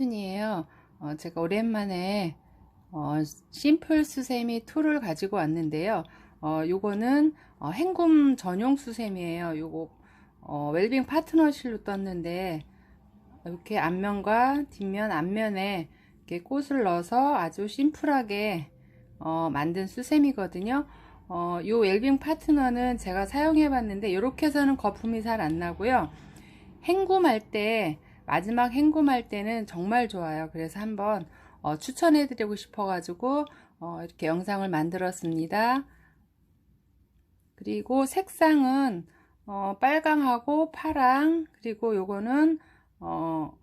한순이에요. 어, 제가 오랜만에 어, 심플 수세미 2를 가지고 왔는데요. 어, 요거는 어, 행굼 전용 수세미예요. 요거 어, 웰빙 파트너실로 떴는데 이렇게 앞면과 뒷면 앞면에 이렇게 꽃을 넣어서 아주 심플하게 어, 만든 수세미거든요. 어, 요 웰빙 파트너는 제가 사용해 봤는데 이렇게 해서는 거품이 잘 안 나고요. 행굼할 때 마지막 행굼할 때는 정말 좋아요. 그래서 한번 어, 추천해 드리고 싶어 가지고 어, 이렇게 영상을 만들었습니다. 그리고 색상은 어, 빨강하고 파랑 그리고 요거는 어,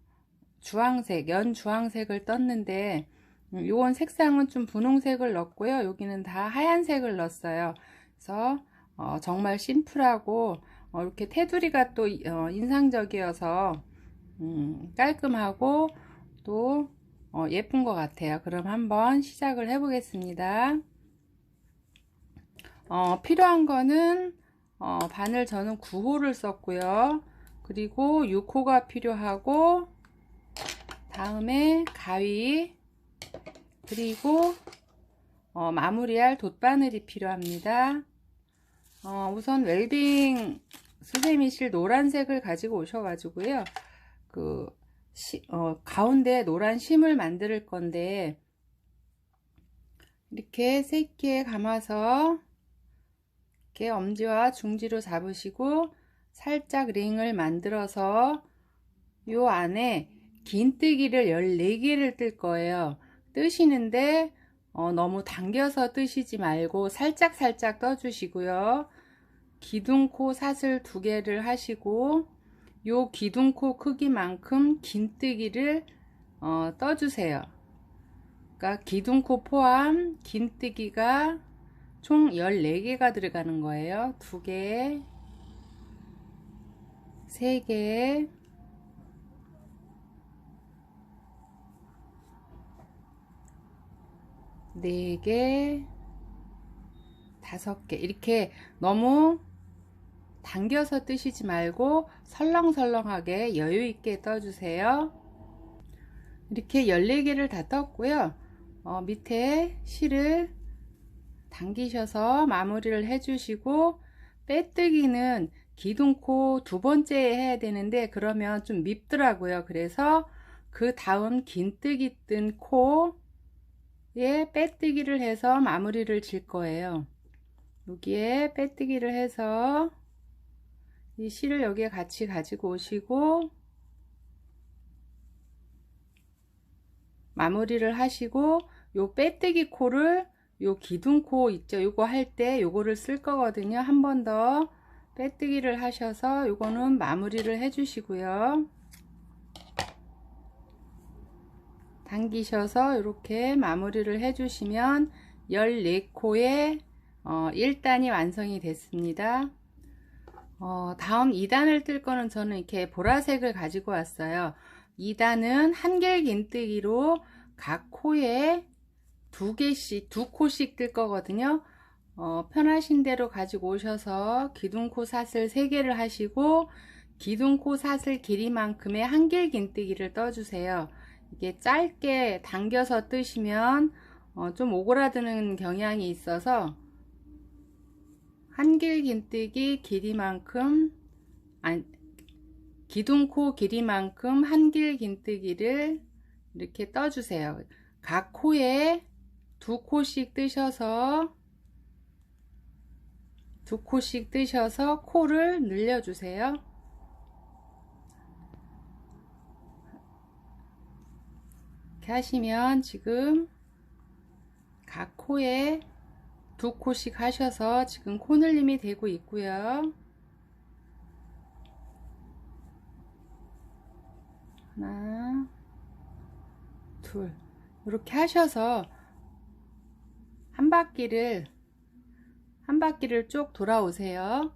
주황색 연 주황색을 떴는데 음, 요건 색상은 좀 분홍색을 넣었고요 여기는 다 하얀색을 넣었어요 그래서 어, 정말 심플하고 어, 이렇게 테두리가 또 어, 인상적이어서 음, 깔끔하고 또 어, 예쁜 것 같아요 그럼 한번 시작을 해 보겠습니다 어, 필요한 거는 어, 바늘 저는 9호를 썼고요. 그리고 6호가 필요하고 다음에 가위 그리고 어, 마무리할 돗바늘이 필요합니다. 어, 우선 웰빙 수세미실 노란색을 가지고 오셔가지고요. 그 시, 어, 가운데 노란 심을 만들 건데 이렇게 세끼에 감아서 이렇게 엄지와 중지로 잡으시고 살짝 링을 만들어서 요 안에 긴뜨기를 14개를 뜰 거예요. 뜨시는데 어, 너무 당겨서 뜨시지 말고 살짝 살짝 떠주시고요. 기둥코 사슬 두 개를 하시고 요 기둥코 크기만큼 긴뜨기를 어, 떠주세요. 그러니까 기둥코 포함 긴뜨기가 총 14개가 들어가는 거예요. 2개, 3개, 네 개, 다섯 개 이렇게 너무 당겨서 뜨시지 말고 설렁설렁하게 여유 있게 떠주세요. 이렇게 14개를 다 떴고요. 어, 밑에 실을 당기셔서 마무리를 해주시고 빼뜨기는 기둥코 두 번째 해야 되는데 그러면 좀 밉더라고요. 그래서 그 다음 긴뜨기 뜬 코에 빼뜨기를 해서 마무리를 질 거예요. 여기에 빼뜨기를 해서 이 실을 여기에 같이 가지고 오시고 마무리를 하시고 요 빼뜨기 코를 요 기둥코 있죠? 요거 할 때 요거를 쓸 거거든요. 한 번 더 빼뜨기를 하셔서 요거는 마무리를 해 주시고요. 당기셔서 이렇게 마무리를 해 주시면 14코의 어, 1단이 완성이 됐습니다 어, 다음 2단을 뜰 거는 저는 이렇게 보라색을 가지고 왔어요. 2단은 한길 긴뜨기로 각 코에 두 개씩 두 코씩 뜰 거거든요. 어, 편하신 대로 가지고 오셔서 기둥코 사슬 3개를 하시고 기둥코 사슬 길이만큼의 한길 긴뜨기를 떠주세요. 이게 짧게 당겨서 뜨시면 어, 좀 오그라드는 경향이 있어서 한길 긴뜨기 길이만큼 안, 기둥코 길이만큼 한길 긴뜨기를 이렇게 떠주세요 각 코에 두 코씩 뜨셔서 두 코씩 뜨셔서 코를 늘려주세요. 이렇게 하시면 지금 각 코에 두 코씩 하셔서 지금 코 늘림이 되고 있고요. 하나, 둘, 이렇게 하셔서 한 바퀴를 한 바퀴를 쭉 돌아오세요.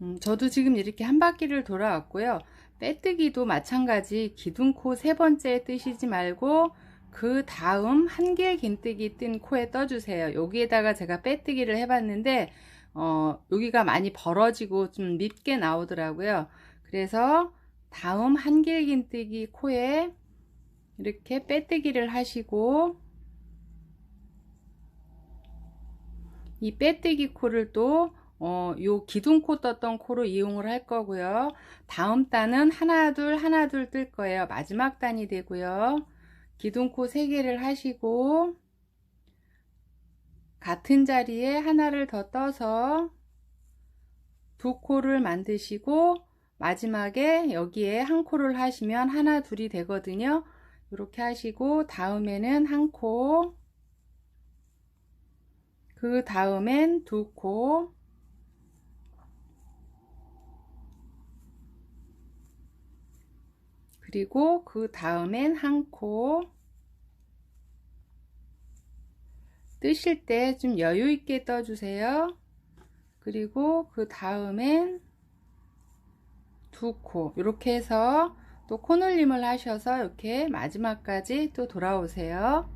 음, 저도 지금 이렇게 한 바퀴를 돌아왔고요. 빼뜨기도 마찬가지 기둥코 세 번째 뜨시지 말고 그 다음 한길 긴뜨기 뜬 코에 떠주세요. 여기에다가 제가 빼뜨기를 해봤는데 어, 여기가 많이 벌어지고 좀 밉게 나오더라고요. 그래서 다음 한길 긴뜨기 코에 이렇게 빼뜨기를 하시고 이 빼뜨기 코를 또 어, 요 기둥코 떴던 코로 이용을 할 거고요. 다음 단은 하나 둘 하나 둘 뜰 거예요. 마지막 단이 되고요. 기둥코 3개를 하시고 같은 자리에 하나를 더 떠서 두 코를 만드시고 마지막에 여기에 한 코를 하시면 하나 둘이 되거든요. 이렇게 하시고 다음에는 한 코, 그 다음엔 두 코, 그리고 그 다음엔 한 코, 뜨실 때 좀 여유 있게 떠주세요. 그리고 그 다음엔 두 코, 이렇게 해서 또 코놀림을 하셔서 이렇게 마지막까지 또 돌아오세요.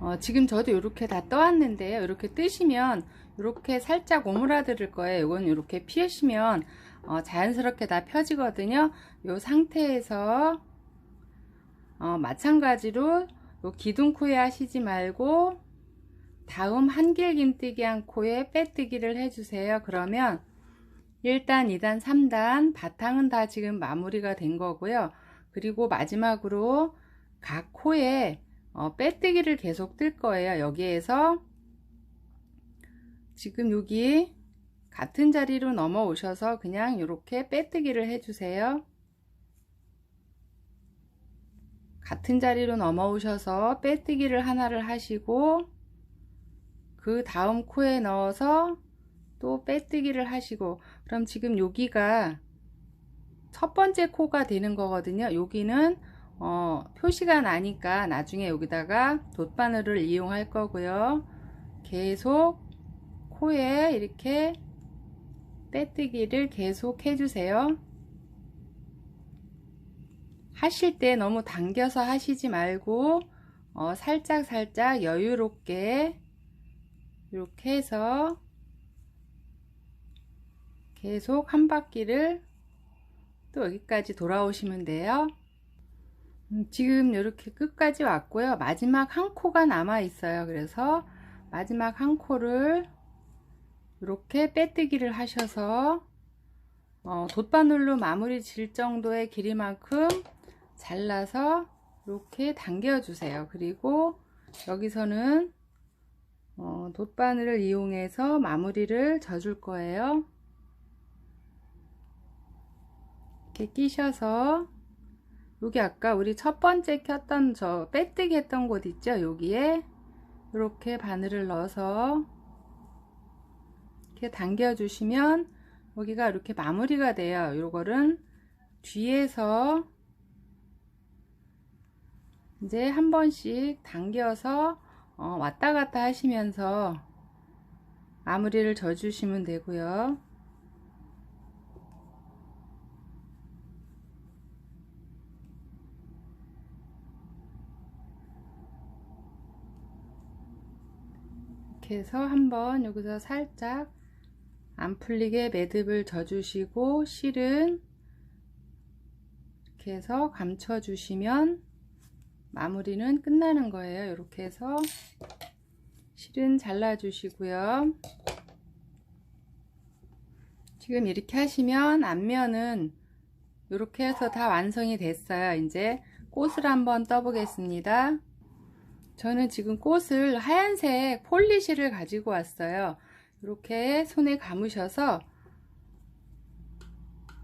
어, 지금 저도 이렇게 다 떠왔는데요. 이렇게 뜨시면 이렇게 살짝 오므라들을 거예요. 이건 이렇게 피우시면 어, 자연스럽게 다 펴지거든요. 이 상태에서 어, 마찬가지로 요 기둥코에 하시지 말고 다음 한길긴뜨기 한 코에 빼뜨기를 해주세요. 그러면 1단, 2단, 3단 바탕은 다 지금 마무리가 된 거고요. 그리고 마지막으로 각 코에 어, 빼뜨기를 계속 뜰 거예요. 여기에서 지금 여기 같은 자리로 넘어오셔서 그냥 이렇게 빼뜨기를 해주세요. 같은 자리로 넘어오셔서 빼뜨기를 하나를 하시고 그 다음 코에 넣어서 또 빼뜨기를 하시고. 그럼 지금 여기가 첫 번째 코가 되는 거거든요. 여기는 어, 표시가 나니까 나중에 여기다가 돗바늘을 이용할 거고요. 계속 코에 이렇게 빼뜨기를 계속 해주세요 하실 때 너무 당겨서 하시지 말고 어, 살짝 살짝 여유롭게 이렇게 해서 계속 한 바퀴를 또 여기까지 돌아오시면 돼요. 음, 지금 이렇게 끝까지 왔고요. 마지막 한 코가 남아 있어요. 그래서 마지막 한 코를 이렇게 빼뜨기를 하셔서 어, 돗바늘로 마무리 질 정도의 길이만큼 잘라서 이렇게 당겨 주세요. 그리고 여기서는 어, 돗바늘을 이용해서 마무리를 져줄 거예요. 이렇게 끼셔서 여기 아까 우리 첫 번째 켰던 저 빼뜨기 했던 곳 있죠 여기에 이렇게 바늘을 넣어서 이렇게 당겨 주시면 여기가 이렇게 마무리가 돼요. 요거는 뒤에서 이제 한 번씩 당겨서 어, 왔다 갔다 하시면서 마무리를 져 주시면 되고요. 이렇게 해서 한번 여기서 살짝 안 풀리게 매듭을 져 주시고 실은 이렇게 해서 감춰 주시면 마무리는 끝나는 거예요. 이렇게 해서 실은 잘라 주시고요. 지금 이렇게 하시면 앞면은 이렇게 해서 다 완성이 됐어요. 이제 꽃을 한번 떠 보겠습니다. 저는 지금 꽃을 하얀색 폴리시를 가지고 왔어요 이렇게 손에 감으셔서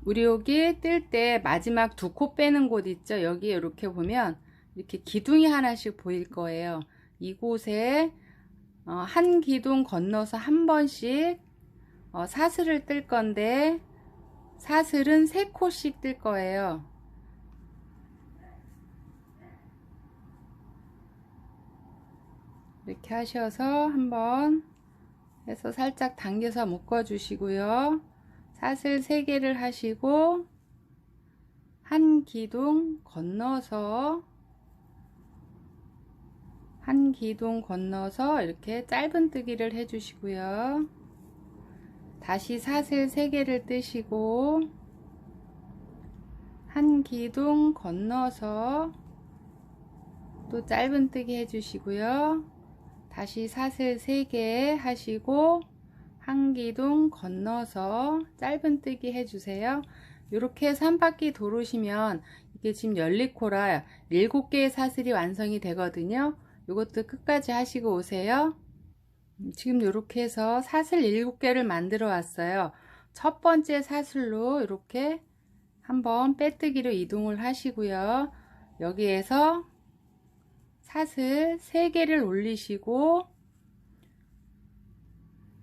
우리 여기 뜰때 마지막 두 코 빼는 곳 있죠 여기 이렇게 보면 이렇게 기둥이 하나씩 보일 거예요. 이곳에 어, 한 기둥 건너서 한 번씩 어, 사슬을 뜰 건데 사슬은 세 코씩 뜰 거예요. 이렇게 하셔서 한번 해서 살짝 당겨서 묶어 주시고요. 사슬 3개를 하시고 한 기둥 건너서 한 기둥 건너서 이렇게 짧은 뜨기를 해 주시고요 다시 사슬 3개를 뜨시고 한 기둥 건너서 또 짧은 뜨기 해주시고요. 다시 사슬 3개 하시고 한 기둥 건너서 짧은뜨기 해주세요. 이렇게 해서 한 바퀴 도르시면 이게 지금 열리코라 7개의 사슬이 완성이 되거든요. 이것도 끝까지 하시고 오세요. 음, 지금 이렇게 해서 사슬 7개를 만들어 왔어요. 첫 번째 사슬로 이렇게 한번 빼뜨기로 이동을 하시고요. 여기에서 사슬 3개를 올리시고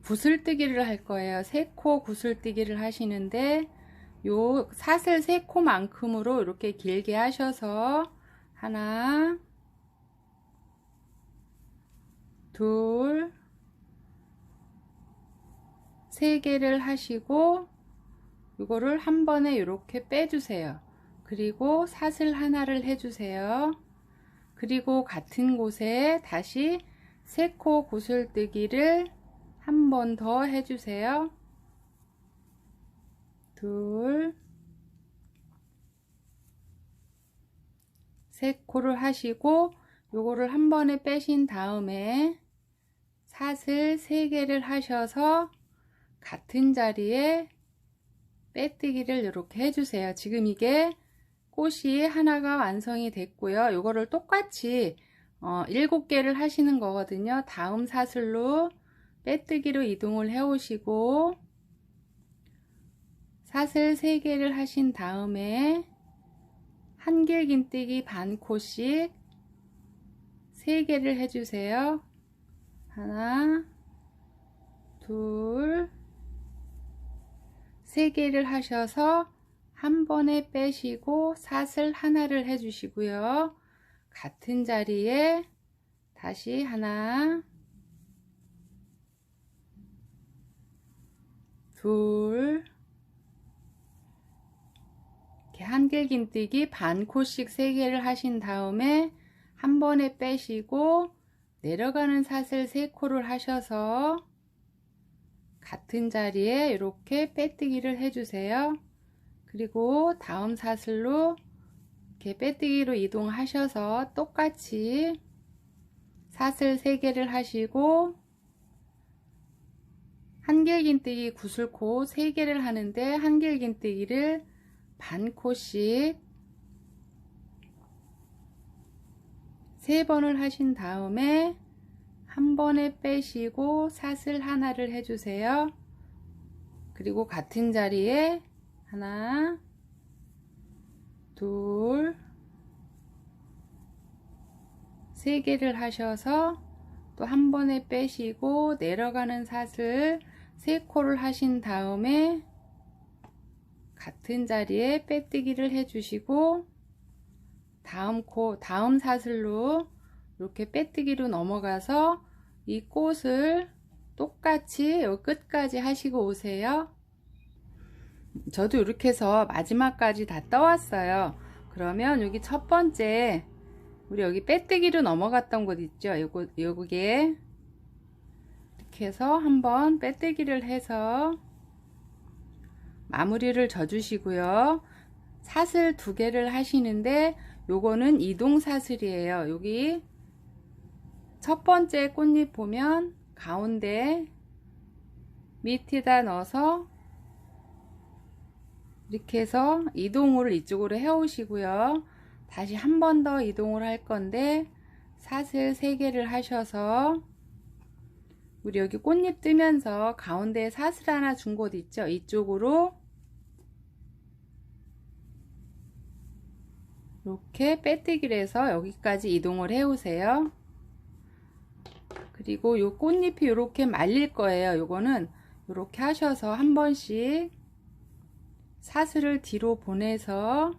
구슬뜨기를 할 거예요. 3코 구슬뜨기를 하시는데 요 사슬 3코만큼으로 이렇게 길게 하셔서 하나 둘 세 개를 하시고 이거를 한 번에 이렇게 빼주세요. 그리고 사슬 하나를 해주세요. 그리고 같은 곳에 다시 세코 구슬뜨기를 한 번 더 해주세요. 둘, 세 코를 하시고 요거를 한 번에 빼신 다음에 사슬 세 개를 하셔서 같은 자리에 빼뜨기를 이렇게 해주세요. 지금 이게 꽃이 하나가 완성이 됐고요. 이거를 똑같이 어, 7개를 하시는 거거든요. 다음 사슬로 빼뜨기로 이동을 해 오시고 사슬 3개를 하신 다음에 한길긴뜨기 반 코씩 3개를 해주세요. 하나, 둘, 세 개를 하셔서 한 번에 빼시고 사슬 하나를 해주시고요. 같은 자리에 다시 하나, 둘, 이렇게 한길긴뜨기 반 코씩 세 개를 하신 다음에 한 번에 빼시고 내려가는 사슬 세 코를 하셔서 같은 자리에 이렇게 빼뜨기를 해주세요. 그리고 다음 사슬로 이렇게 빼뜨기로 이동하셔서 똑같이 사슬 3개를 하시고 한길긴뜨기 구슬코 3개를 하는데 한길긴뜨기를 반 코씩 3번을 하신 다음에 한 번에 빼시고 사슬 하나를 해주세요. 그리고 같은 자리에 하나, 둘, 세 개를 하셔서 또 한 번에 빼시고 내려가는 사슬 세 코를 하신 다음에 같은 자리에 빼뜨기를 해주시고 다음 코, 다음 사슬로 이렇게 빼뜨기로 넘어가서 이 꽃을 똑같이 끝까지 하시고 오세요. 저도 이렇게 해서 마지막까지 다 떠왔어요. 그러면 여기 첫 번째 우리 여기 빼뜨기로 넘어갔던 곳 있죠. 요거 요게 이렇게 해서 한번 빼뜨기를 해서 마무리를 져 주시고요. 사슬 두 개를 하시는데 요거는 이동 사슬이에요. 여기 첫 번째 꽃잎 보면 가운데 밑에다 넣어서 이렇게 해서 이동을 이쪽으로 해 오시고요. 다시 한 번 더 이동을 할 건데 사슬 3개를 하셔서 우리 여기 꽃잎 뜨면서 가운데 사슬 하나 준 곳 있죠? 이쪽으로 이렇게 빼뜨기를 해서 여기까지 이동을 해 오세요. 그리고 요 꽃잎이 이렇게 말릴 거예요. 요거는 이렇게 하셔서 한 번씩 사슬을 뒤로 보내서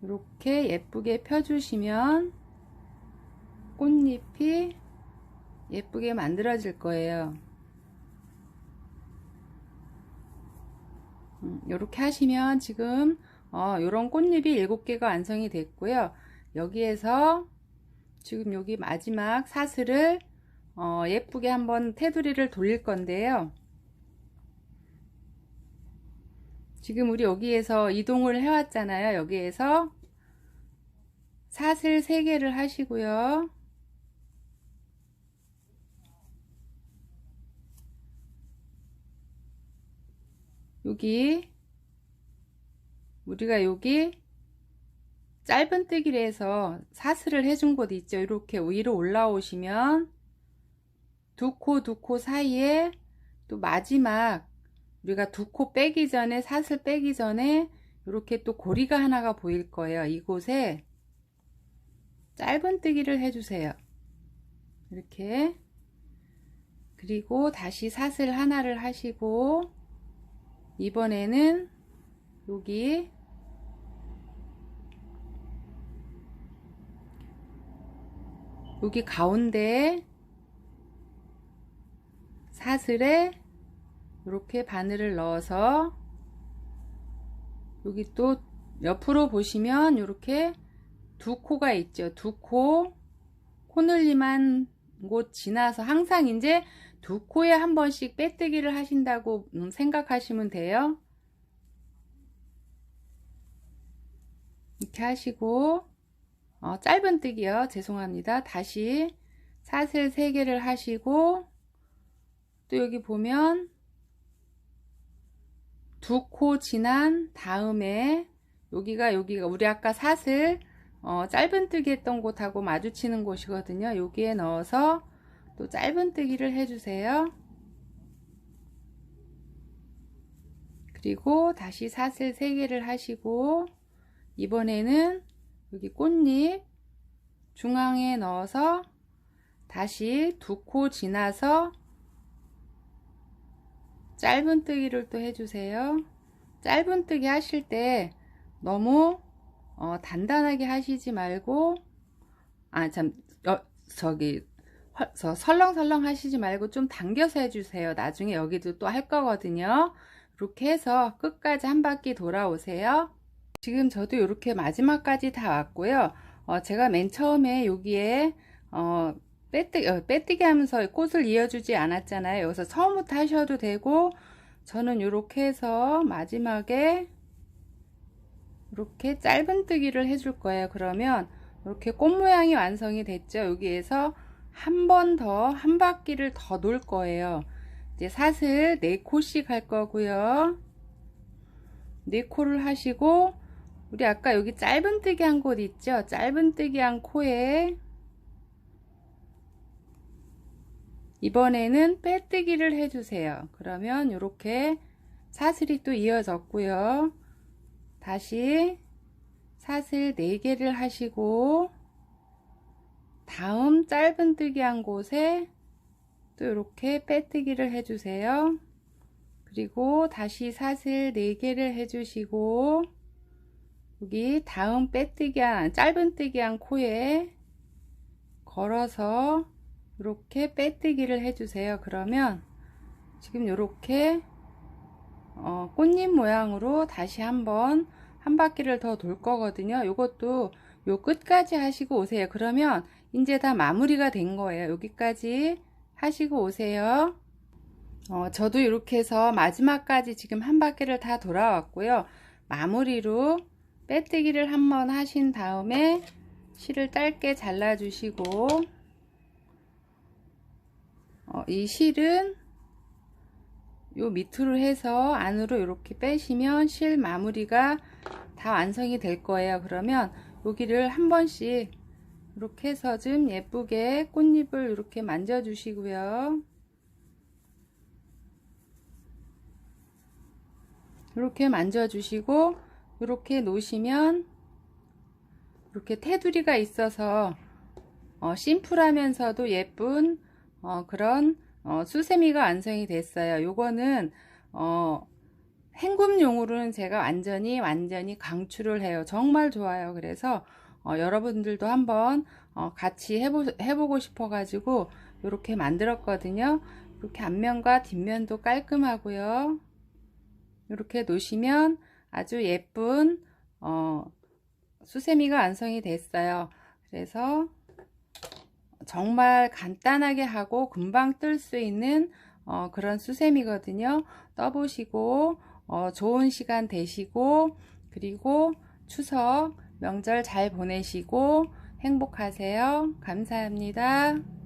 이렇게 예쁘게 펴주시면 꽃잎이 예쁘게 만들어질 거예요. 이렇게 음, 하시면 지금 어, 이런 꽃잎이 7개가 완성이 됐고요. 여기에서 지금 여기 마지막 사슬을 어, 예쁘게 한번 테두리를 돌릴 건데요. 지금 우리 여기에서 이동을 해왔잖아요. 여기에서 사슬 3개를 하시고요. 여기 우리가 여기 짧은 뜨기로 해서 사슬을 해준 곳 있죠. 이렇게 위로 올라오시면 두 코 두 코 사이에 또 마지막 우리가 두 코 빼기 전에 사슬 빼기 전에 이렇게 또 고리가 하나가 보일 거예요. 이곳에 짧은뜨기를 해주세요. 이렇게 그리고 다시 사슬 하나를 하시고 이번에는 여기 여기 가운데 사슬에 이렇게 바늘을 넣어서 여기 또 옆으로 보시면 이렇게 두 코가 있죠. 두 코, 코늘림한 곳 지나서 항상 이제 두 코에 한 번씩 빼뜨기를 하신다고 음, 생각하시면 돼요. 이렇게 하시고 어, 짧은 뜨기요. 죄송합니다. 다시 사슬 3개를 하시고 또 여기 보면 두 코 지난 다음에 여기가 여기가 우리 아까 사슬 어, 짧은뜨기 했던 곳하고 마주치는 곳이거든요. 여기에 넣어서 또 짧은뜨기를 해주세요. 그리고 다시 사슬 3개를 하시고 이번에는 여기 꽃잎 중앙에 넣어서 다시 두 코 지나서 짧은뜨기를 또 해주세요. 짧은뜨기 하실 때 너무 어, 단단하게 하시지 말고 아참 저기 저 설렁설렁 하시지 말고 좀 당겨서 해주세요. 나중에 여기도 또 할 거거든요. 이렇게 해서 끝까지 한 바퀴 돌아오세요. 지금 저도 이렇게 마지막까지 다 왔고요. 어, 제가 맨 처음에 여기에 어, 빼뜨기, 어, 빼뜨기 하면서 꽃을 이어주지 않았잖아요. 여기서 처음부터 하셔도 되고 저는 이렇게 해서 마지막에 이렇게 짧은 뜨기를 해줄 거예요. 그러면 이렇게 꽃 모양이 완성이 됐죠. 여기에서 한 번 더 한 바퀴를 더 놓을 거예요. 이제 사슬 4코씩 할 거고요. 4코를 하시고 우리 아까 여기 짧은 뜨기 한 곳 있죠? 짧은 뜨기 한 코에 이번에는 빼뜨기를 해주세요. 그러면 이렇게 사슬이 또 이어졌고요. 다시 사슬 4개를 하시고 다음 짧은뜨기 한 곳에 또 이렇게 빼뜨기를 해주세요. 그리고 다시 사슬 4개를 해주시고 여기 다음 빼뜨기 한 짧은뜨기 한 코에 걸어서 이렇게 빼뜨기를 해주세요. 그러면 지금 이렇게 어, 꽃잎 모양으로 다시 한번 한 바퀴를 더 돌 거거든요. 이것도 요 끝까지 하시고 오세요. 그러면 이제 다 마무리가 된 거예요. 여기까지 하시고 오세요. 어, 저도 이렇게 해서 마지막까지 지금 한 바퀴를 다 돌아왔고요. 마무리로 빼뜨기를 한번 하신 다음에 실을 짧게 잘라 주시고 어, 이 실은 요 밑으로 해서 안으로 이렇게 빼시면 실 마무리가 다 완성이 될 거예요. 그러면 여기를 한 번씩 이렇게 해서 좀 예쁘게 꽃잎을 이렇게 만져 주시고요. 이렇게 만져 주시고 이렇게 놓으시면 이렇게 테두리가 있어서 어, 심플하면서도 예쁜 어, 그런 어, 수세미가 완성이 됐어요. 요거는 어, 행금용으로는 제가 완전히 완전히 강추를 해요. 정말 좋아요. 그래서 어, 여러분들도 한번 어, 같이 해보, 해보고 싶어 가지고 이렇게 만들었거든요. 이렇게 앞면과 뒷면도 깔끔하고요. 이렇게 놓으시면 아주 예쁜 어, 수세미가 완성이 됐어요. 그래서 정말 간단하게 하고 금방 뜰 수 있는 어, 그런 수세미거든요. 떠보시고 어, 좋은 시간 되시고 그리고 추석 명절 잘 보내시고 행복하세요. 감사합니다.